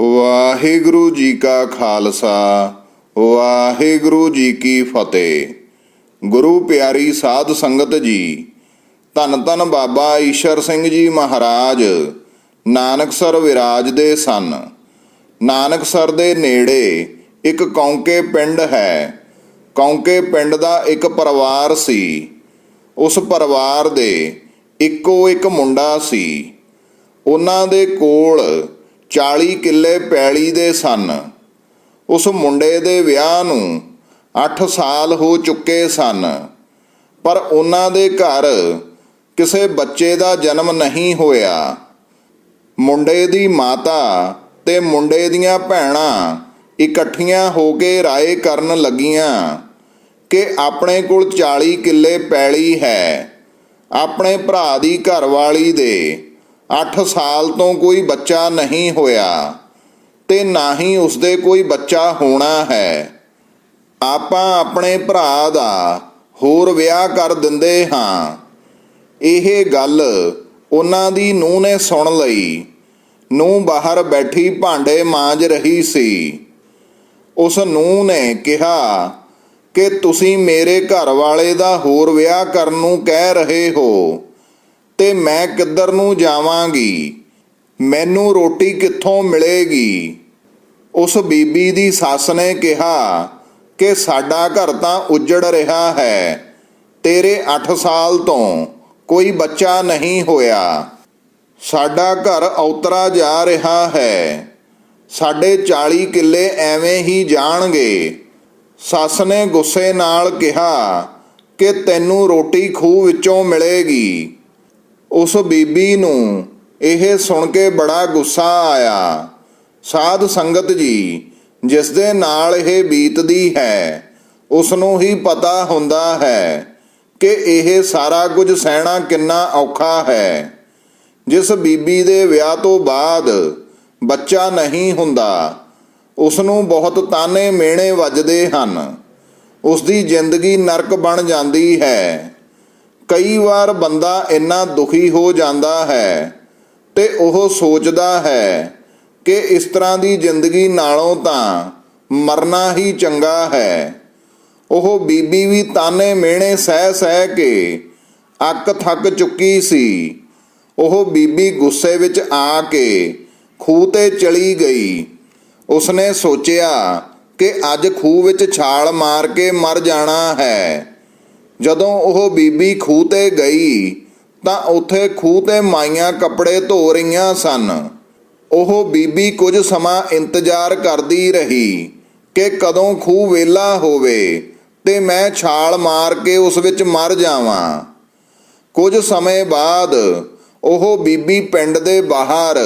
ਵਾਹਿਗੁਰੂ ਜੀ ਕਾ ਖਾਲਸਾ, ਵਾਹਿਗੁਰੂ ਜੀ ਕੀ ਫਤਿਹ। ਗੁਰੂ ਪਿਆਰੀ ਸਾਧ ਸੰਗਤ ਜੀ, ਧੰਨ ਧੰਨ ਬਾਬਾ ਈਸ਼ਰ ਸਿੰਘ ਜੀ ਮਹਾਰਾਜ ਨਾਨਕਸਰ ਵਿਰਾਜ ਦੇ ਸਨ। ਨਾਨਕਸਰ ਦੇ ਨੇੜੇ ਇੱਕ ਕੌਂਕੇ ਪਿੰਡ ਹੈ। ਕੌਂਕੇ ਪਿੰਡ ਦਾ ਇੱਕ ਪਰਿਵਾਰ ਸੀ। ਉਸ ਪਰਿਵਾਰ ਦੇ ਇੱਕੋ ਇੱਕ ਮੁੰਡਾ ਸੀ। ਉਹਨਾਂ ਦੇ ਕੋਲ 40 ਕਿੱਲੇ ਪੈਲੀ ਦੇ ਸਨ। ਉਸ ਮੁੰਡੇ ਦੇ ਵਿਆਹ ਨੂੰ 8 ਸਾਲ ਹੋ ਚੁੱਕੇ ਸਨ। ਪਰ ਉਹਨਾਂ ਦੇ ਘਰ ਕਿਸੇ ਬੱਚੇ ਦਾ ਜਨਮ ਨਹੀਂ ਹੋਇਆ। ਮੁੰਡੇ ਦੀ ਮਾਤਾ ਤੇ ਮੁੰਡੇ ਦੀਆਂ ਭੈਣਾਂ ਇਕੱਠੀਆਂ ਹੋ ਕੇ ਰਾਏ ਕਰਨ ਲੱਗੀਆਂ ਕਿ ਆਪਣੇ ਕੋਲ 40 ਕਿੱਲੇ ਪੈਲੀ ਹੈ, ਆਪਣੇ ਭਰਾ ਦੀ ਘਰਵਾਲੀ ਦੇ। 8 ਸਾਲ ਤੋਂ ਕੋਈ ਬੱਚਾ ਨਹੀਂ ਹੋਇਆ ਤੇ ਨਾ ਹੀ ਉਸਦੇ ਕੋਈ ਬੱਚਾ ਹੋਣਾ ਹੈ। ਆਪਾਂ ਆਪਣੇ ਭਰਾ ਦਾ ਹੋਰ ਵਿਆਹ ਕਰ ਦਿੰਦੇ ਹਾਂ। ਇਹ ਗੱਲ ਉਹਨਾਂ ਦੀ ਨੂੰਹ ਨੇ ਸੁਣ ਲਈ। ਨੂੰਹ ਬਾਹਰ ਬੈਠੀ ਭਾਂਡੇ ਮਾਂਜ ਰਹੀ ਸੀ। ਉਸ ਨੂੰਹ ਨੇ ਕਿਹਾ ਕਿ ਤੁਸੀਂ ਮੇਰੇ ਘਰ ਵਾਲੇ ਦਾ ਹੋਰ ਵਿਆਹ ਕਰਨ ਨੂੰ ਕਹਿ ਰਹੇ ਹੋ। ਤੇ ਮੈਂ ਕਿੱਧਰ ਨੂੰ ਜਾਵਾਂਗੀ? ਮੈਨੂੰ ਰੋਟੀ ਕਿੱਥੋਂ ਮਿਲੇਗੀ? ਉਸ ਬੀਬੀ ਦੀ ਸੱਸ ਨੇ ਕਿਹਾ, ਕਿ ਸਾਡਾ ਘਰ ਤਾਂ ਉੱਜੜ ਰਿਹਾ ਹੈ। ਤੇਰੇ 8 ਸਾਲ ਤੋਂ ਕੋਈ ਬੱਚਾ ਨਹੀਂ ਹੋਇਆ। ਸਾਡਾ ਘਰ ਔਤਰਾ ਜਾ ਰਿਹਾ ਹੈ। ਸਾਡੇ 40 ਕਿੱਲੇ ਐਵੇਂ ਹੀ ਜਾਣਗੇ। ਸੱਸ ਨੇ ਗੁੱਸੇ ਨਾਲ ਕਿਹਾ, ਕਿ ਤੈਨੂੰ ਰੋਟੀ ਖੂਹ ਵਿੱਚੋਂ ਮਿਲੇਗੀ। ਉਸ ਬੀਬੀ ਨੂੰ ਇਹ ਸੁਣ ਕੇ ਬੜਾ ਗੁੱਸਾ ਆਇਆ। ਸਾਧ ਸੰਗਤ ਜੀ, ਜਿਸ ਦੇ ਨਾਲ ਇਹ ਬੀਤਦੀ ਹੈ, ਉਸ ਨੂੰ ਹੀ ਪਤਾ ਹੁੰਦਾ ਹੈ ਕਿ ਇਹ ਸਾਰਾ ਕੁਝ ਸਹਿਣਾ ਕਿੰਨਾ ਔਖਾ ਹੈ। ਜਿਸ ਬੀਬੀ ਦੇ ਵਿਆਹ ਤੋਂ ਬਾਅਦ ਬੱਚਾ ਨਹੀਂ ਹੁੰਦਾ, ਉਸ ਨੂੰ ਬਹੁਤ ਤਾਨੇ ਮੇਣੇ ਵੱਜਦੇ ਹਨ। ਉਸ ਦੀ ਜ਼ਿੰਦਗੀ ਨਰਕ ਬਣ ਜਾਂਦੀ ਹੈ। ਕਈ ਵਾਰ ਬੰਦਾ ਇੰਨਾ ਦੁਖੀ ਹੋ ਜਾਂਦਾ ਹੈ ਤੇ ਉਹ ਸੋਚਦਾ ਹੈ ਕਿ ਇਸ ਤਰ੍ਹਾਂ ਦੀ ਜ਼ਿੰਦਗੀ ਨਾਲੋਂ ਤਾਂ ਮਰਨਾ ਹੀ ਚੰਗਾ ਹੈ। ਉਹ ਬੀਬੀ ਵੀ ਤਾਨੇ ਮਿਹਣੇ ਸਹਿ ਸਹਿ ਕੇ ਅੱਕ ਥੱਕ ਚੁੱਕੀ ਸੀ। ਉਹ ਬੀਬੀ ਗੁੱਸੇ ਵਿੱਚ ਆ ਕੇ ਖੂਹ ਤੇ ਚਲੀ ਗਈ। ਉਸਨੇ ਸੋਚਿਆ ਕਿ ਅੱਜ ਖੂਹ ਵਿੱਚ ਛਾਲ ਮਾਰ ਕੇ ਮਰ ਜਾਣਾ ਹੈ। ਜਦੋਂ ਉਹ ਬੀਬੀ ਖੂਹ ਤੇ ਗਈ, ਤਾਂ ਉੱਥੇ ਖੂਹ ਤੇ ਮਾਈਆਂ ਕੱਪੜੇ ਧੋ ਰਹੀਆਂ ਸਨ। ਉਹ ਬੀਬੀ ਕੁਝ ਸਮਾਂ ਇੰਤਜ਼ਾਰ ਕਰਦੀ ਰਹੀ ਕਿ ਕਦੋਂ ਖੂਹ ਵੇਲਾ ਹੋਵੇ ਤੇ ਮੈਂ ਛਾਲ ਮਾਰ ਕੇ ਉਸ ਵਿੱਚ ਮਰ ਜਾਵਾਂ। ਕੁਝ ਸਮੇਂ ਬਾਅਦ ਉਹ ਬੀਬੀ ਪਿੰਡ ਦੇ ਬਾਹਰ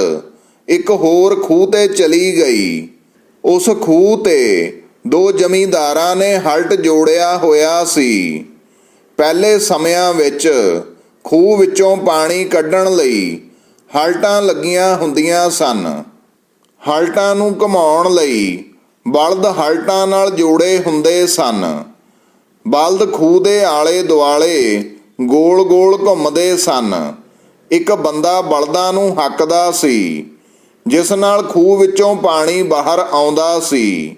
ਇੱਕ ਹੋਰ ਖੂਹ ਤੇ ਚਲੀ ਗਈ। ਉਸ ਖੂਹ ਤੇ ਦੋ ਜ਼ਮੀਂਦਾਰਾਂ ਨੇ ਹਲਟ ਜੋੜਿਆ ਹੋਇਆ ਸੀ। ਪਹਿਲੇ ਸਮਿਆਂ ਵਿੱਚ ਖੂਹ ਵਿੱਚੋਂ ਪਾਣੀ ਕੱਢਣ ਲਈ ਹਲਟਾਂ ਲੱਗੀਆਂ ਹੁੰਦੀਆਂ ਸਨ। ਹਲਟਾਂ ਨੂੰ ਘਮਾਉਣ ਲਈ ਬਲਦ ਹਲਟਾਂ ਨਾਲ ਜੋੜੇ ਹੁੰਦੇ ਸਨ। ਬਲਦ ਖੂਹ ਦੇ ਆਲੇ ਦੁਆਲੇ ਗੋਲ-ਗੋਲ ਘੁੰਮਦੇ ਸਨ। ਇੱਕ ਬੰਦਾ ਬਲਦਾਂ ਨੂੰ ਹੱਕਦਾ ਸੀ, ਜਿਸ ਨਾਲ ਖੂਹ ਵਿੱਚੋਂ ਪਾਣੀ ਬਾਹਰ ਆਉਂਦਾ ਸੀ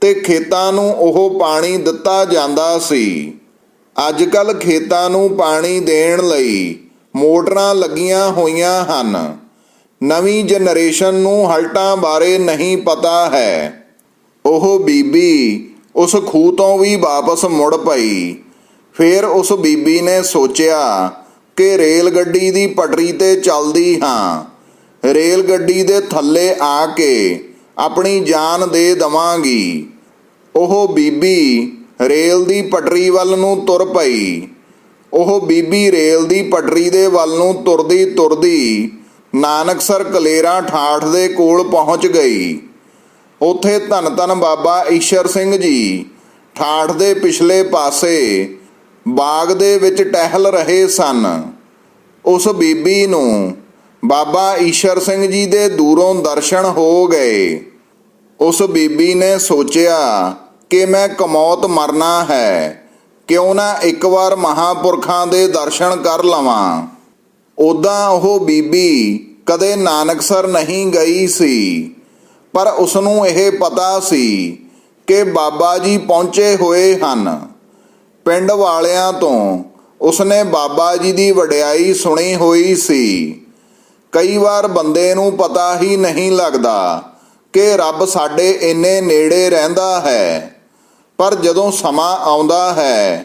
ਤੇ ਖੇਤਾਂ ਨੂੰ ਉਹ ਪਾਣੀ ਦਿੱਤਾ ਜਾਂਦਾ ਸੀ। ਅੱਜ ਕੱਲ ਖੇਤਾਂ ਨੂੰ ਪਾਣੀ ਦੇਣ ਲਈ ਮੋਟਰਾਂ ਲੱਗੀਆਂ ਹੋਈਆਂ ਹਨ। ਨਵੀਂ ਜਨਰੇਸ਼ਨ ਨੂੰ ਹਲਟਾਂ ਬਾਰੇ ਨਹੀਂ ਪਤਾ ਹੈ। ਉਹ ਬੀਬੀ ਉਸ ਖੂਹ ਤੋਂ ਵੀ ਵਾਪਸ ਮੁੜ ਪਈ। ਫਿਰ ਉਸ ਬੀਬੀ ਨੇ ਸੋਚਿਆ ਕਿ ਰੇਲ ਗੱਡੀ ਦੀ ਪਟਰੀ ਤੇ ਚੱਲਦੀ ਹਾਂ। ਰੇਲ ਗੱਡੀ ਦੇ ਥੱਲੇ ਆ ਕੇ ਆਪਣੀ ਜਾਨ ਦੇ ਦਵਾਂਗੀ। ਉਹ ਬੀਬੀ ਰੇਲ ਦੀ ਪਟਰੀ ਵੱਲ ਨੂੰ ਤੁਰ ਪਈ। ਉਹ ਬੀਬੀ ਰੇਲ ਦੀ ਪਟਰੀ ਦੇ ਵੱਲ ਨੂੰ ਤੁਰਦੀ ਤੁਰਦੀ ਨਾਨਕਸਰ ਕਲੇਰਾ ਠਾਠ ਦੇ ਕੋਲ ਪਹੁੰਚ ਗਈ। ਉੱਥੇ ਧੰਨ ਧੰਨ ਬਾਬਾ ਈਸ਼ਰ ਸਿੰਘ ਜੀ ਠਾਠ ਦੇ ਪਿਛਲੇ ਪਾਸੇ ਬਾਗ ਦੇ ਵਿੱਚ ਟਹਿਲ ਰਹੇ ਸਨ। ਉਸ ਬੀਬੀ ਨੂੰ ਬਾਬਾ ਈਸ਼ਰ ਸਿੰਘ ਜੀ ਦੇ ਦੂਰੋਂ ਦਰਸ਼ਨ ਹੋ ਗਏ। ਉਸ ਬੀਬੀ ਨੇ ਸੋਚਿਆ ਕਿ ਮੈਂ ਕਮੌਤ ਮਰਨਾ ਹੈ, ਕਿਉਂ ਨਾ ਇੱਕ ਵਾਰ ਮਹਾਪੁਰਖਾਂ ਦੇ ਦਰਸ਼ਨ ਕਰ ਲਵਾਂ। ਉਦਾਂ ਉਹ ਬੀਬੀ ਕਦੇ ਨਾਨਕਸਰ ਨਹੀਂ ਗਈ ਸੀ, ਪਰ ਉਸ ਨੂੰ ਇਹ ਪਤਾ ਸੀ ਕਿ ਬਾਬਾ ਜੀ ਪਹੁੰਚੇ ਹੋਏ ਹਨ। ਪਿੰਡ ਵਾਲਿਆਂ ਤੋਂ ਉਸਨੇ ਬਾਬਾ ਜੀ ਦੀ ਵਡਿਆਈ ਸੁਣੀ ਹੋਈ ਸੀ। ਕਈ ਵਾਰ ਬੰਦੇ ਨੂੰ ਪਤਾ ਹੀ ਨਹੀਂ ਲੱਗਦਾ ਕਿ ਰੱਬ ਸਾਡੇ ਇੰਨੇ ਨੇੜੇ ਰਹਿੰਦਾ ਹੈ। ਪਰ ਜਦੋਂ ਸਮਾਂ ਆਉਂਦਾ ਹੈ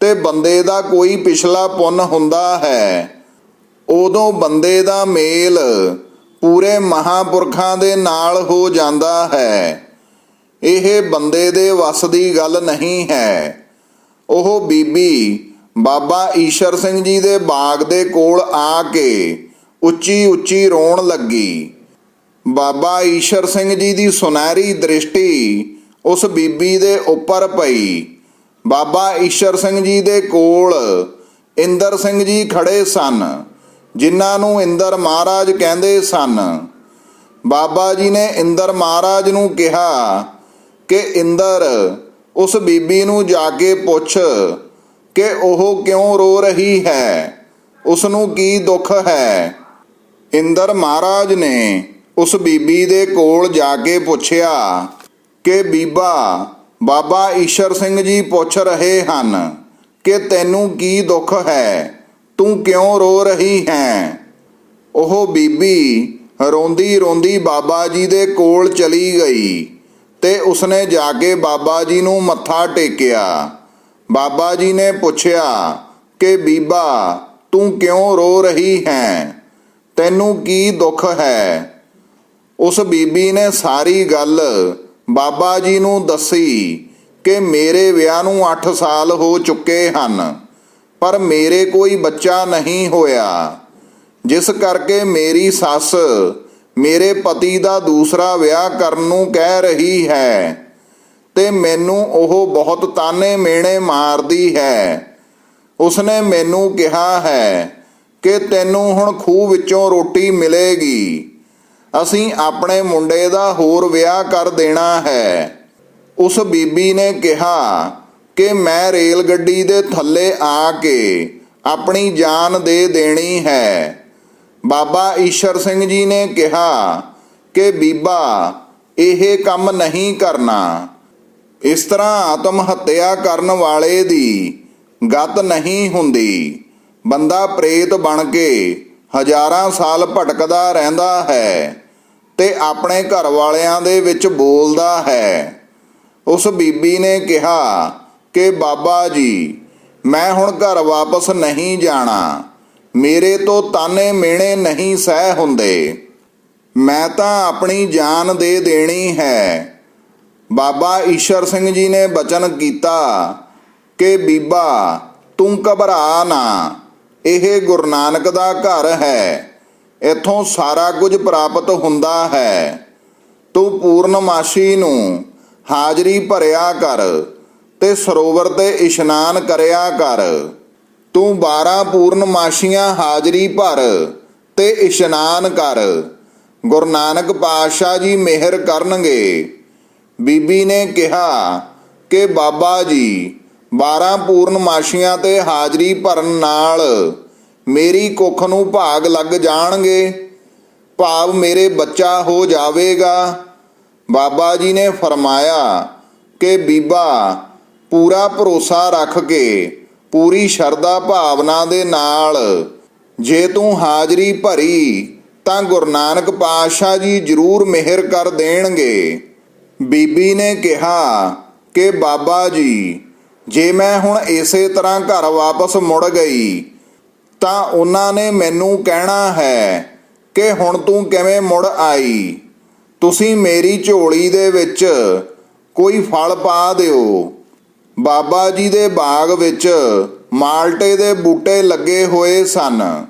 ਤੇ ਬੰਦੇ ਦਾ ਕੋਈ ਪਿਛਲਾ ਪੁੰਨ ਹੁੰਦਾ ਹੈ, ਉਦੋਂ ਬੰਦੇ ਦਾ ਮੇਲ ਪੂਰੇ ਮਹਾਪੁਰਖਾਂ ਦੇ ਨਾਲ ਹੋ ਜਾਂਦਾ ਹੈ। ਇਹ ਬੰਦੇ ਦੇ ਵੱਸ ਦੀ ਗੱਲ ਨਹੀਂ ਹੈ। ਉਹ ਬੀਬੀ ਬਾਬਾ ਈਸ਼ਰ ਸਿੰਘ ਜੀ ਦੇ ਬਾਗ ਦੇ ਕੋਲ ਆ ਕੇ ਉੱਚੀ ਉੱਚੀ ਰੋਣ ਲੱਗੀ। ਬਾਬਾ ਈਸ਼ਰ ਸਿੰਘ ਜੀ ਦੀ ਸੁਨਹਿਰੀ ਦ੍ਰਿਸ਼ਟੀ ਉਸ ਬੀਬੀ ਦੇ ਉੱਪਰ ਪਈ। ਬਾਬਾ ਈਸ਼ਰ ਸਿੰਘ ਜੀ ਦੇ ਕੋਲ ਇੰਦਰ ਸਿੰਘ ਜੀ ਖੜੇ ਸਨ, ਜਿਨ੍ਹਾਂ ਨੂੰ ਇੰਦਰ ਮਹਾਰਾਜ ਕਹਿੰਦੇ ਸਨ। ਬਾਬਾ ਜੀ ਨੇ ਇੰਦਰ ਮਹਾਰਾਜ ਨੂੰ ਕਿਹਾ ਕਿ ਇੰਦਰ, ਉਸ ਬੀਬੀ ਨੂੰ ਜਾ ਕੇ ਪੁੱਛ ਕਿ ਉਹ ਕਿਉਂ ਰੋ ਰਹੀ ਹੈ? ਉਸ ਨੂੰ ਕੀ ਦੁੱਖ ਹੈ? ਇੰਦਰ ਮਹਾਰਾਜ ਨੇ ਉਸ ਬੀਬੀ ਦੇ ਕੋਲ ਜਾ ਕੇ ਪੁੱਛਿਆ ਕਿ ਬੀਬਾ, ਬਾਬਾ ਈਸ਼ਰ ਸਿੰਘ ਜੀ ਪੁੱਛ ਰਹੇ ਹਨ ਕਿ ਤੈਨੂੰ ਕੀ ਦੁੱਖ ਹੈ? ਤੂੰ ਕਿਉਂ ਰੋ ਰਹੀ ਹੈ? ਉਹ ਬੀਬੀ ਰੋਂਦੀ ਰੋਂਦੀ ਬਾਬਾ ਜੀ ਦੇ ਕੋਲ ਚਲੀ ਗਈ ਤੇ ਉਸਨੇ ਜਾ ਕੇ ਬਾਬਾ ਜੀ ਨੂੰ ਮੱਥਾ ਟੇਕਿਆ। ਬਾਬਾ ਜੀ ਨੇ ਪੁੱਛਿਆ ਕਿ ਬੀਬਾ, ਤੂੰ ਕਿਉਂ ਰੋ ਰਹੀ ਹੈ? ਤੈਨੂੰ ਕੀ ਦੁੱਖ ਹੈ? ਉਸ ਬੀਬੀ ਨੇ ਸਾਰੀ ਗੱਲ ਬਾਬਾ ਜੀ ਨੂੰ ਦੱਸੀ ਕਿ ਮੇਰੇ ਵਿਆਹ ਨੂੰ 8 ਸਾਲ ਹੋ ਚੁੱਕੇ ਹਨ, ਪਰ ਮੇਰੇ ਕੋਈ ਬੱਚਾ ਨਹੀਂ ਹੋਇਆ। ਜਿਸ ਕਰਕੇ ਮੇਰੀ ਸੱਸ ਮੇਰੇ ਪਤੀ ਦਾ ਦੂਸਰਾ ਵਿਆਹ ਕਰਨ ਨੂੰ ਕਹਿ ਰਹੀ ਹੈ ਤੇ ਮੈਨੂੰ ਉਹ ਬਹੁਤ ਤਾਨੇ ਮੇਣੇ ਮਾਰਦੀ ਹੈ। ਉਸਨੇ ਮੈਨੂੰ ਕਿਹਾ ਹੈ ਕਿ ਤੈਨੂੰ ਹੁਣ ਖੂਹ ਵਿੱਚੋਂ ਰੋਟੀ ਮਿਲੇਗੀ। ਅਸੀਂ ਆਪਣੇ ਮੁੰਡੇ ਦਾ ਹੋਰ ਵਿਆਹ ਕਰ ਦੇਣਾ ਹੈ। ਉਸ ਬੀਬੀ ਨੇ ਕਿਹਾ ਕਿ ਮੈਂ ਰੇਲ ਗੱਡੀ ਦੇ ਥੱਲੇ ਆ ਕੇ ਆਪਣੀ ਜਾਨ ਦੇ ਦੇਣੀ ਹੈ। ਬਾਬਾ ਈਸ਼ਰ ਸਿੰਘ ਜੀ ਨੇ ਕਿਹਾ ਕਿ ਬੀਬਾ, ਇਹ ਕੰਮ ਨਹੀਂ ਕਰਨਾ। ਇਸ ਤਰ੍ਹਾਂ ਆਤਮ ਹੱਤਿਆ ਕਰਨ ਵਾਲੇ ਦੀ ਗਤ ਨਹੀਂ ਹੁੰਦੀ। ਬੰਦਾ ਪ੍ਰੇਤ ਬਣ ਕੇ ਹਜ਼ਾਰਾਂ ਸਾਲ ਭਟਕਦਾ ਰਹਿੰਦਾ ਹੈ। ਤੇ ਆਪਣੇ ਘਰ ਵਾਲਿਆਂ ਦੇ ਵਿੱਚ ਬੋਲਦਾ ਹੈ। ਉਸ ਬੀਬੀ ਨੇ ਕਿਹਾ ਕਿ, ਬਾਬਾ ਜੀ, ਮੈਂ ਹੁਣ ਘਰ ਵਾਪਸ ਨਹੀਂ ਜਾਣਾ। ਮੇਰੇ ਤੋਂ ਤਾਨੇ ਮੇਣੇ ਨਹੀਂ ਸਹਿ ਹੁੰਦੇ। ਮੈਂ ਤਾਂ ਆਪਣੀ ਜਾਨ ਦੇ ਦੇਣੀ ਹੈ। ਬਾਬਾ ਈਸ਼ਰ ਸਿੰਘ ਜੀ ਨੇ ਬਚਨ ਕੀਤਾ ਕਿ, ਬੀਬਾ, ਤੂੰ ਘਬਰਾ ਨਾ। ਇਹ ਗੁਰੂ ਨਾਨਕ ਦਾ ਘਰ ਹੈ। ਇੱਥੋਂ ਸਾਰਾ ਕੁਝ ਪ੍ਰਾਪਤ ਹੁੰਦਾ ਹੈ। ਤੂੰ ਪੂਰਨਮਾਸ਼ੀ ਨੂੰ ਹਾਜ਼ਰੀ ਭਰਿਆ ਕਰ ਤੇ ਸਰੋਵਰ ਤੇ ਇਸ਼ਨਾਨ ਕਰਿਆ ਕਰ। ਤੂੰ 12 ਪੂਰਨਮਾਸ਼ੀਆਂ ਹਾਜ਼ਰੀ ਭਰ ਤੇ ਇਸ਼ਨਾਨ ਕਰ। ਗੁਰੂ ਨਾਨਕ ਪਾਤਸ਼ਾਹ ਜੀ ਮਿਹਰ ਕਰਨਗੇ। ਬੀਬੀ ਨੇ ਕਿਹਾ ਕਿ ਬਾਬਾ ਜੀ 12 ਪੂਰਨਮਾਸ਼ੀਆਂ ਤੇ ਹਾਜ਼ਰੀ ਭਰਨ ਨਾਲ ਮੇਰੀ ਕੁੱਖ ਨੂੰ ਭਾਗ ਲੱਗ ਜਾਣਗੇ, ਭਾਵ ਮੇਰੇ ਬੱਚਾ ਹੋ ਜਾਵੇਗਾ। ਬਾਬਾ ਜੀ ਨੇ ਫਰਮਾਇਆ ਕਿ ਬੀਬਾ, ਪੂਰਾ ਭਰੋਸਾ ਰੱਖ ਕੇ, ਪੂਰੀ ਸ਼ਰਧਾ ਭਾਵਨਾ ਦੇ ਨਾਲ, ਜੇ ਤੂੰ ਹਾਜ਼ਰੀ ਭਰੀ, ਤਾਂ ਗੁਰੂ ਨਾਨਕ ਪਾਤਸ਼ਾਹ ਜੀ ਜ਼ਰੂਰ ਮਿਹਰ ਕਰ ਦੇਣਗੇ। ਬੀਬੀ ਨੇ ਕਿਹਾ ਕਿ ਬਾਬਾ ਜੀ, ਜੇ ਮੈਂ ਹੁਣ ਇਸੇ ਤਰ੍ਹਾਂ ਘਰ ਵਾਪਸ ਮੁੜ ਗਈ ਤਾਂ ਉਹਨਾਂ ਨੇ ਮੈਨੂੰ ਕਹਿਣਾ ਹੈ ਕਿ ਹੁਣ ਤੂੰ ਕਿਵੇਂ ਮੁੜ ਆਈ? ਤੁਸੀਂ ਮੇਰੀ ਝੋਲੀ ਦੇ ਵਿੱਚ ਕੋਈ ਫਲ ਪਾ ਦਿਓ। ਬਾਬਾ ਜੀ ਦੇ ਬਾਗ ਵਿੱਚ ਮਾਲਟੇ ਦੇ ਬੂਟੇ ਲੱਗੇ ਹੋਏ ਸਨ।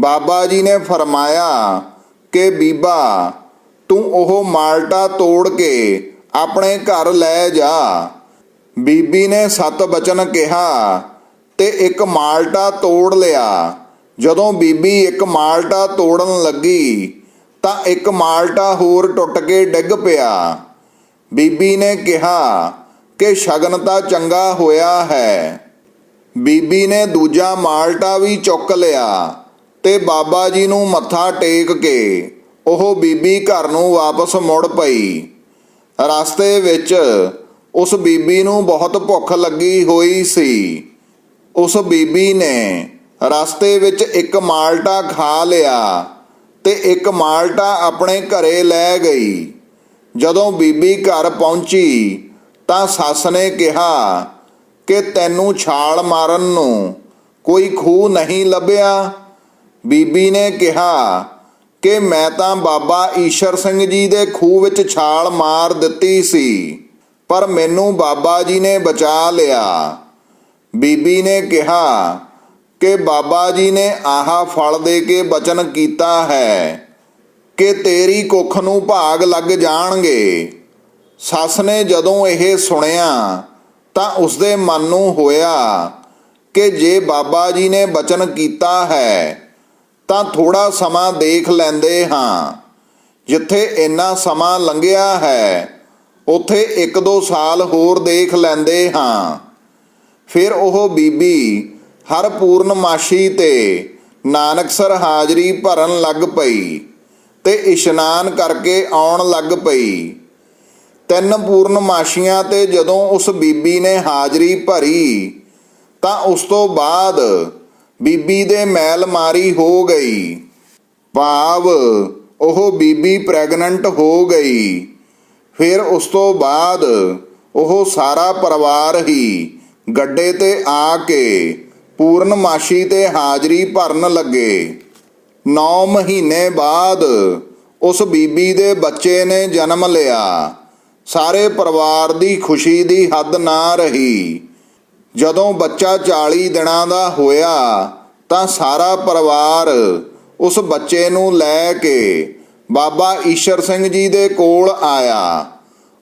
ਬਾਬਾ ਜੀ ਨੇ ਫਰਮਾਇਆ ਕਿ, ਬੀਬਾ, ਤੂੰ ਉਹ ਮਾਲਟਾ ਤੋੜ ਕੇ ਆਪਣੇ ਘਰ ਲੈ ਜਾ। ਬੀਬੀ ਨੇ ਸਤ ਬਚਨ ਕਿਹਾ ਤੇ ਇੱਕ ਮਾਲਟਾ ਤੋੜ ਲਿਆ। ਜਦੋਂ ਬੀਬੀ ਇੱਕ ਮਾਲਟਾ ਤੋੜਨ ਲੱਗੀ, ਤਾਂ ਇੱਕ ਮਾਲਟਾ ਹੋਰ ਟੁੱਟ ਕੇ ਡਿੱਗ ਪਿਆ। ਬੀਬੀ ਨੇ ਕਿਹਾ ਕਿ ਸ਼ਗਨ ਤਾਂ ਚੰਗਾ ਹੋਇਆ ਹੈ। ਬੀਬੀ ਨੇ ਦੂਜਾ ਮਾਲਟਾ ਵੀ ਚੁੱਕ ਲਿਆ ਤੇ ਬਾਬਾ ਜੀ ਨੂੰ ਮੱਥਾ ਟੇਕ ਕੇ ਉਹ ਬੀਬੀ ਘਰ ਨੂੰ ਵਾਪਸ ਮੁੜ ਪਈ। ਰਸਤੇ ਵਿੱਚ ਉਸ ਬੀਬੀ ਨੂੰ ਬਹੁਤ ਭੁੱਖ ਲੱਗੀ ਹੋਈ ਸੀ। ਉਸ ਬੀਬੀ ਨੇ ਰਸਤੇ ਵਿੱਚ ਇੱਕ ਮਾਲਟਾ ਖਾ ਲਿਆ ਤੇ ਇੱਕ ਮਾਲਟਾ ਆਪਣੇ ਘਰੇ ਲੈ ਗਈ। ਜਦੋਂ ਬੀਬੀ ਘਰ ਪਹੁੰਚੀ ਤਾਂ ਸੱਸ ਨੇ ਕਿਹਾ ਕਿ ਤੈਨੂੰ ਛਾਲ ਮਾਰਨ ਨੂੰ ਕੋਈ ਖੂਹ ਨਹੀਂ ਲੱਭਿਆ। ਬੀਬੀ ਨੇ ਕਿਹਾ ਕਿ ਮੈਂ ਤਾਂ ਬਾਬਾ ਈਸ਼ਰ ਸਿੰਘ ਜੀ ਦੇ ਖੂਹ ਵਿੱਚ ਛਾਲ ਮਾਰ ਦਿੱਤੀ ਸੀ, ਪਰ ਮੈਨੂੰ ਬਾਬਾ ਜੀ ਨੇ ਬਚਾ ਲਿਆ। ਬੀਬੀ ਨੇ ਕਿਹਾ ਕਿ ਬਾਬਾ ਜੀ ਨੇ ਆਹਾ ਫਲ ਦੇ ਕੇ ਬਚਨ ਕੀਤਾ ਹੈ, ਕਿ ਤੇਰੀ ਕੁੱਖ ਨੂੰ ਭਾਗ ਲੱਗ ਜਾਣਗੇ। ਸੱਸ ਨੇ ਜਦੋਂ ਇਹ ਸੁਣਿਆ ਤਾਂ ਉਸਦੇ ਮਨ ਨੂੰ ਹੋਇਆ ਕਿ ਜੇ ਬਾਬਾ ਜੀ ਨੇ ਬਚਨ ਕੀਤਾ ਹੈ, ਤਾਂ ਥੋੜਾ ਸਮਾਂ ਦੇਖ ਲੈਂਦੇ ਹਾਂ। ਜਿੱਥੇ ਇੰਨਾ ਸਮਾਂ ਲੰਘਿਆ ਹੈ, ਉੱਥੇ ਇੱਕ ਦੋ ਸਾਲ ਹੋਰ ਦੇਖ ਲੈਂਦੇ ਹਾਂ। ਫਿਰ ਉਹ ਬੀਬੀ ਹਰ ਪੂਰਨਮਾਸ਼ੀ ਤੇ ਨਾਨਕਸਰ ਹਾਜ਼ਰੀ ਭਰਨ ਲੱਗ ਪਈ ਤੇ ਇਸ਼ਨਾਨ ਕਰਕੇ ਆਉਣ ਲੱਗ ਪਈ। ਤਿੰਨ ਪੂਰਨਮਾਸ਼ੀਆਂ ਤੇ ਜਦੋਂ ਉਸ ਬੀਬੀ ਨੇ ਹਾਜ਼ਰੀ ਭਰੀ, ਤਾਂ ਉਸ ਤੋਂ ਬਾਅਦ ਬੀਬੀ ਦੇ ਮੈਲ ਮਾਰੀ ਹੋ ਗਈ। ਭਾਵ ਉਹ ਬੀਬੀ ਪ੍ਰੈਗਨੈਂਟ ਹੋ ਗਈ। ਫਿਰ ਉਸ ਤੋਂ ਬਾਅਦ ਉਹ ਸਾਰਾ ਪਰਿਵਾਰ ਹੀ ਗੱਡੇ ਤੇ ਆ ਕੇ ਪੂਰਨਮਾਸ਼ੀ ਤੇ ਹਾਜ਼ਰੀ ਭਰਨ ਲੱਗੇ। 9 ਮਹੀਨੇ ਬਾਅਦ ਉਸ ਬੀਬੀ ਦੇ ਬੱਚੇ ਨੇ ਜਨਮ ਲਿਆ। ਸਾਰੇ ਪਰਿਵਾਰ ਦੀ ਖੁਸ਼ੀ ਦੀ ਹੱਦ ਨਾ ਰਹੀ। ਜਦੋਂ ਬੱਚਾ 40 ਦਿਨਾਂ ਦਾ ਹੋਇਆ ਤਾਂ ਸਾਰਾ ਪਰਿਵਾਰ ਉਸ ਬੱਚੇ ਨੂੰ ਲੈ ਕੇ ਬਾਬਾ ਈਸ਼ਰ ਸਿੰਘ ਜੀ ਦੇ ਕੋਲ ਆਇਆ।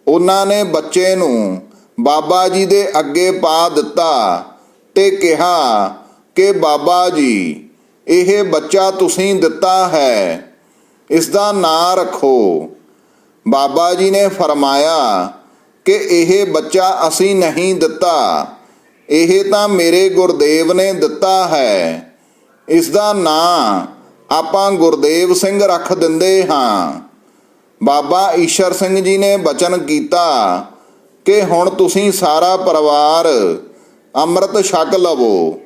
ਉਹਨਾਂ ਨੇ ਬੱਚੇ ਨੂੰ ਬਾਬਾ ਜੀ ਦੇ ਅੱਗੇ ਪਾ ਦਿੱਤਾ ਤੇ ਕਿਹਾ ਕਿ ਬਾਬਾ ਜੀ, ਇਹ ਬੱਚਾ ਤੁਸੀਂ ਦਿੱਤਾ ਹੈ ਇਸ ਦਾ ਨਾਂ ਰੱਖੋ। ਬਾਬਾ ਜੀ ਨੇ ਫਰਮਾਇਆ ਕਿ ਇਹ ਬੱਚਾ ਅਸੀਂ ਨਹੀਂ ਦਿੱਤਾ, ਇਹ ਤਾਂ ਮੇਰੇ ਗੁਰਦੇਵ ਨੇ ਦਿੱਤਾ ਹੈ। ਇਸ ਦਾ ਨਾਂ ਆਪਾਂ ਗੁਰਦੇਵ ਸਿੰਘ ਰੱਖ ਦਿੰਦੇ ਹਾਂ। ਬਾਬਾ ਈਸ਼ਰ ਸਿੰਘ ਜੀ ਨੇ ਬਚਨ ਕੀਤਾ ਕਿ ਹੁਣ ਤੁਸੀਂ ਸਾਰਾ ਪਰਿਵਾਰ ਅੰਮ੍ਰਿਤ ਛਕ ਲਵੋ।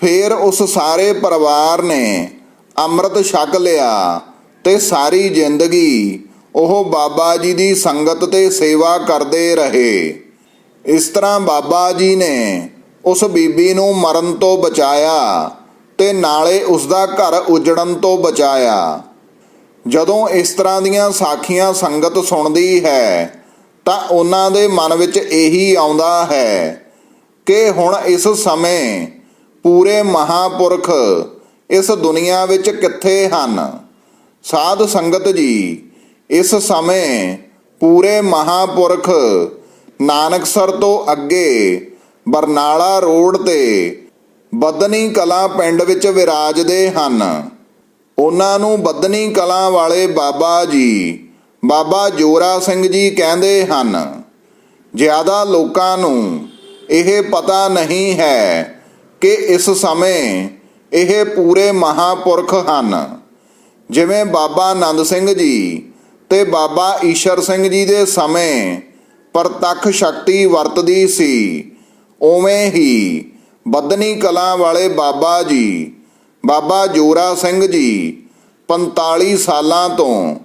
ਫਿਰ ਉਸ ਸਾਰੇ ਪਰਿਵਾਰ ਨੇ ਅੰਮ੍ਰਿਤ ਛਕ ਲਿਆ ਤੇ ਸਾਰੀ ਜ਼ਿੰਦਗੀ ਉਹ ਬਾਬਾ ਜੀ ਦੀ ਸੰਗਤ ਤੇ ਸੇਵਾ ਕਰਦੇ ਰਹੇ। ਇਸ ਤਰ੍ਹਾਂ ਬਾਬਾ ਜੀ ਨੇ ਉਸ ਬੀਬੀ ਨੂੰ ਮਰਨ ਤੋਂ ਬਚਾਇਆ ਤੇ ਨਾਲੇ ਉਸ ਦਾ ਘਰ ਉਜੜਨ ਤੋਂ ਬਚਾਇਆ। ਜਦੋਂ ਇਸ ਤਰ੍ਹਾਂ ਦੀਆਂ ਸਾਖੀਆਂ ਸੰਗਤ ਸੁਣਦੀ ਹੈ ਤਾਂ ਉਹਨਾਂ ਦੇ ਮਨ ਵਿੱਚ ਇਹੀ ਆਉਂਦਾ ਹੈ ਕਿ ਹੁਣ ਇਸ ਸਮੇਂ ਪੂਰੇ ਮਹਾਪੁਰਖ ਇਸ ਦੁਨੀਆ ਵਿੱਚ ਕਿੱਥੇ ਹਨ? ਸਾਧ ਸੰਗਤ ਜੀ, ਇਸ ਸਮੇਂ ਪੂਰੇ ਮਹਾਪੁਰਖ ਨਾਨਕਸਰ ਤੋਂ ਅੱਗੇ ਬਰਨਾਲਾ ਰੋਡ ਤੇ ਬਦਨੀ ਕਲਾ ਪਿੰਡ ਵਿੱਚ ਵਿਰਾਜਦੇ ਹਨ। ਉਹਨਾਂ ਨੂੰ ਬਦਨੀ ਕਲਾ ਵਾਲੇ ਬਾਬਾ ਜੀ ਬਾਬਾ ਜੋਰਾ ਸਿੰਘ ਜੀ ਕਹਿੰਦੇ ਹਨ, ਜ਼ਿਆਦਾ ਲੋਕਾਂ ਨੂੰ ਇਹ ਪਤਾ ਨਹੀਂ ਹੈ ਕਿ ਇਸ ਸਮੇਂ ਇਹ ਪੂਰੇ ਮਹਾਪੁਰਖ ਹਨ। ਜਿਵੇਂ ਬਾਬਾ ਆਨੰਦ ਸਿੰਘ ਜੀ ਤੇ ਬਾਬਾ ਈਸ਼ਰ ਸਿੰਘ ਜੀ ਦੇ ਸਮੇਂ ਪ੍ਰਤੱਖ ਸ਼ਕਤੀ ਵਰਤਦੀ ਸੀ, ਉਵੇਂ ਹੀ ਬਦਨੀ ਕਲਾ ਵਾਲੇ ਬਾਬਾ ਜੀ, ਬਾਬਾ ਜੋਰਾ ਸਿੰਘ ਜੀ 45 ਸਾਲਾਂ ਤੋਂ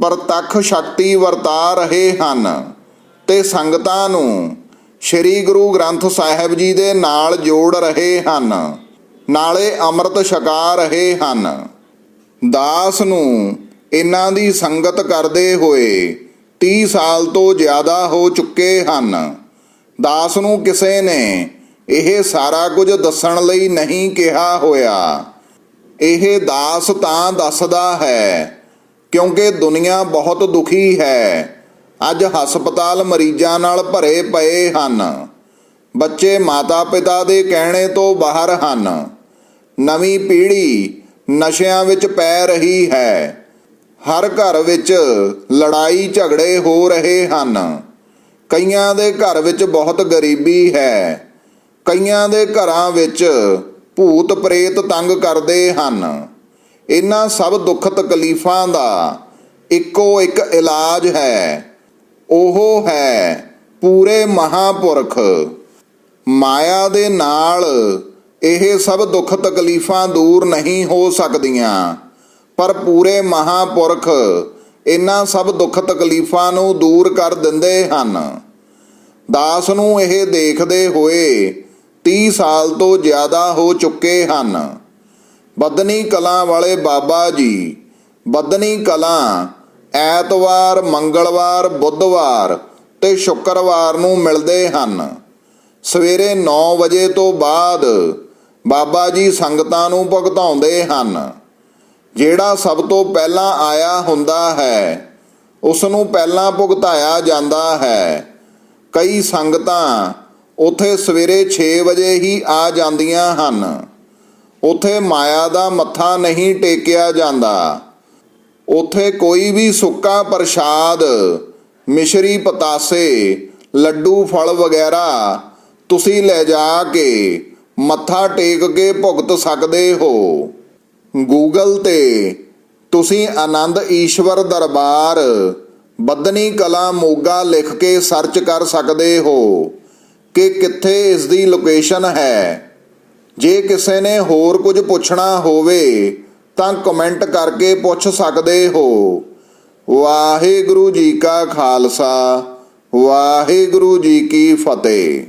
ਪ੍ਰਤੱਖ ਸ਼ਕਤੀ ਵਰਤਾ ਰਹੇ ਹਨ। ਤੇ ਸੰਗਤਾਂ ਨੂੰ ਸ੍ਰੀ ਗੁਰੂ ਗ੍ਰੰਥ ਸਾਹਿਬ ਜੀ ਦੇ ਨਾਲ ਜੋੜ ਰਹੇ ਹਨ। ਨਾਲੇ ਅੰਮ੍ਰਿਤ ਛਕਾ ਰਹੇ ਹਨ। ਦਾਸ ਨੂੰ ਇਹਨਾਂ ਦੀ ਸੰਗਤ ਕਰਦੇ ਹੋਏ 30 ਸਾਲ ਤੋਂ ਜ਼ਿਆਦਾ ਹੋ ਚੁੱਕੇ ਹਨ। ਦਾਸ ਨੂੰ ਕਿਸੇ ਨੇ ਇਹ ਸਾਰਾ ਕੁਝ ਦੱਸਣ ਲਈ ਨਹੀਂ ਕਿਹਾ ਹੋਇਆ। ਇਹ ਦਾਸ ਤਾਂ ਦੱਸਦਾ ਹੈ ਕਿਉਂਕਿ ਦੁਨੀਆ ਬਹੁਤ ਦੁਖੀ ਹੈ। ਅੱਜ ਹਸਪਤਾਲ ਮਰੀਜ਼ਾਂ ਨਾਲ ਭਰੇ ਪਏ ਹਨ। ਬੱਚੇ ਮਾਤਾ-ਪਿਤਾ ਦੇ ਕਹਿਣੇ ਤੋਂ ਬਾਹਰ ਹਨ। ਨਵੀਂ ਪੀੜ੍ਹੀ ਨਸ਼ਿਆਂ ਵਿੱਚ ਪੈ ਰਹੀ ਹੈ। ਹਰ ਘਰ ਵਿੱਚ ਲੜਾਈ ਝਗੜੇ ਹੋ ਰਹੇ ਹਨ। ਕਈਆਂ ਦੇ ਘਰ ਵਿੱਚ ਬਹੁਤ ਗਰੀਬੀ ਹੈ। ਕਈਆਂ ਦੇ ਘਰਾਂ ਵਿੱਚ ਭੂਤ ਪ੍ਰੇਤ ਤੰਗ ਕਰਦੇ ਹਨ। ਇਹਨਾਂ ਸਭ ਦੁੱਖ ਤਕਲੀਫਾਂ ਦਾ ਇੱਕੋ ਇੱਕ ਇਲਾਜ ਹੈ। ਉਹ ਹੈ ਪੂਰੇ ਮਹਾਪੁਰਖ। ਮਾਇਆ ਦੇ ਨਾਲ ਇਹ ਸਭ ਦੁੱਖ ਤਕਲੀਫਾਂ ਦੂਰ ਨਹੀਂ ਹੋ ਸਕਦੀਆਂ। ਪਰ ਪੂਰੇ ਮਹਾਪੁਰਖ ਇਹਨਾਂ ਸਭ ਦੁੱਖ ਤਕਲੀਫਾਂ ਨੂੰ ਦੂਰ ਕਰ ਦਿੰਦੇ ਹਨ। ਦਾਸ ਨੂੰ ਇਹ ਦੇਖਦੇ ਹੋਏ 30 ਸਾਲ ਤੋਂ ਜ਼ਿਆਦਾ ਹੋ ਚੁੱਕੇ ਹਨ। ਬਦਨੀ ਕਲਾਂ ਵਾਲੇ ਬਾਬਾ ਜੀ ਬਦਨੀ ਕਲਾਂ ਐਤਵਾਰ, ਮੰਗਲਵਾਰ, ਬੁੱਧਵਾਰ ਤੇ ਸ਼ੁੱਕਰਵਾਰ ਨੂੰ ਮਿਲਦੇ ਹਨ। ਸਵੇਰੇ 9 ਵਜੇ ਤੋਂ ਬਾਅਦ ਬਾਬਾ ਜੀ ਸੰਗਤਾਂ ਨੂੰ ਭੁਗਤਾਉਂਦੇ ਹਨ। ਜਿਹੜਾ ਸਭ ਤੋਂ ਪਹਿਲਾਂ ਆਇਆ ਹੁੰਦਾ ਹੈ ਉਸ ਨੂੰ ਪਹਿਲਾਂ ਭੁਗਤਾਇਆ ਜਾਂਦਾ ਹੈ। ਕਈ ਸੰਗਤਾਂ ਉਥੇ ਸਵੇਰੇ 6 ਵਜੇ ਹੀ ਆ ਜਾਂਦੀਆਂ ਹਨ। ਉਥੇ ਮਾਇਆ ਦਾ ਮੱਥਾ ਨਹੀਂ ਟੇਕਿਆ ਜਾਂਦਾ। ਉਥੇ ਕੋਈ ਵੀ ਸੁੱਕਾ ਪ੍ਰਸ਼ਾਦ, ਮਿਸ਼ਰੀ ਪਤਾਸੇ, ਲੱਡੂ, ਫਲ ਵਗੈਰਾ ਤੁਸੀਂ ਲੈ ਜਾ ਕੇ ਮੱਥਾ ਟੇਕ ਕੇ ਭੁਗਤ ਸਕਦੇ ਹੋ। ਗੂਗਲ ਤੇ ਤੁਸੀਂ ਆਨੰਦ ਈਸ਼ਵਰ ਦਰਬਾਰ ਬੱਦਨੀ ਕਲਾ ਮੋਗਾ ਲਿਖ ਕੇ ਸਰਚ ਕਰ ਸਕਦੇ ਹੋ ਕਿ ਕਿੱਥੇ ਇਸ ਦੀ ਲੋਕੇਸ਼ਨ ਹੈ। ਜੇ ਕਿਸੇ ਨੇ ਹੋਰ ਕੁਝ ਪੁੱਛਣਾ ਹੋਵੇ, ਤਾਂ ਕਮੈਂਟ ਕਰਕੇ ਪੁੱਛ ਸਕਦੇ ਹੋ। ਵਾਹਿਗੁਰੂ ਜੀ ਕਾ ਖਾਲਸਾ, ਵਾਹਿਗੁਰੂ ਜੀ ਕੀ ਫਤਿਹ।